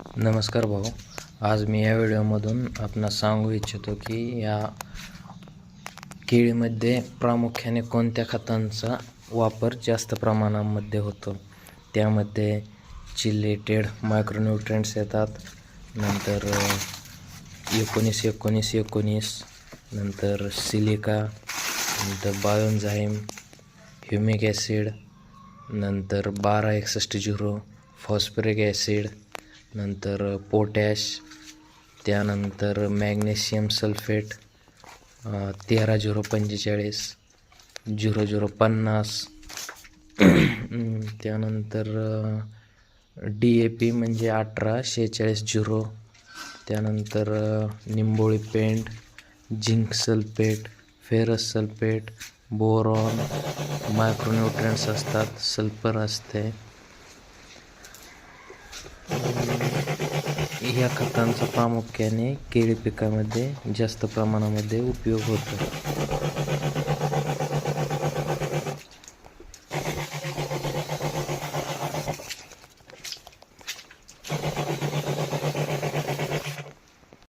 नमस्कार भाऊ. आज मी या व्हिडिओमधून आपणास सांगू इच्छितो की या केळीमध्ये प्रामुख्याने कोणत्या खतांचा वापर जास्त प्रमाणामध्ये होतो? त्यामध्ये चिलेटेड मायक्रोन्युट्रियंट्स येतात. नंतर एकोणीस एकोणीस एकोणीस. नंतर सिलिका नंतर बायोन्झाईम ह्युमिक ॲसिड नंतर बारा एकसष्ट झिरो फॉस्फरिक ॲसिड नंतर पोटॅश त्यानंतर मॅग्नेशियम सल्फेट तेरा झिरो पंचेचाळीस झिरो झिरो पन्नास त्यानंतर डी ए पी म्हणजे अठरा शेहेचाळीस झिरो त्यानंतर निंबोळी paint zinc sulphate ferrous sulphate boron micronutrients असतात सल्फर असते. या खतांचा प्रामुख्याने केळी पिकामध्ये जास्त प्रमाणामध्ये उपयोग होतो.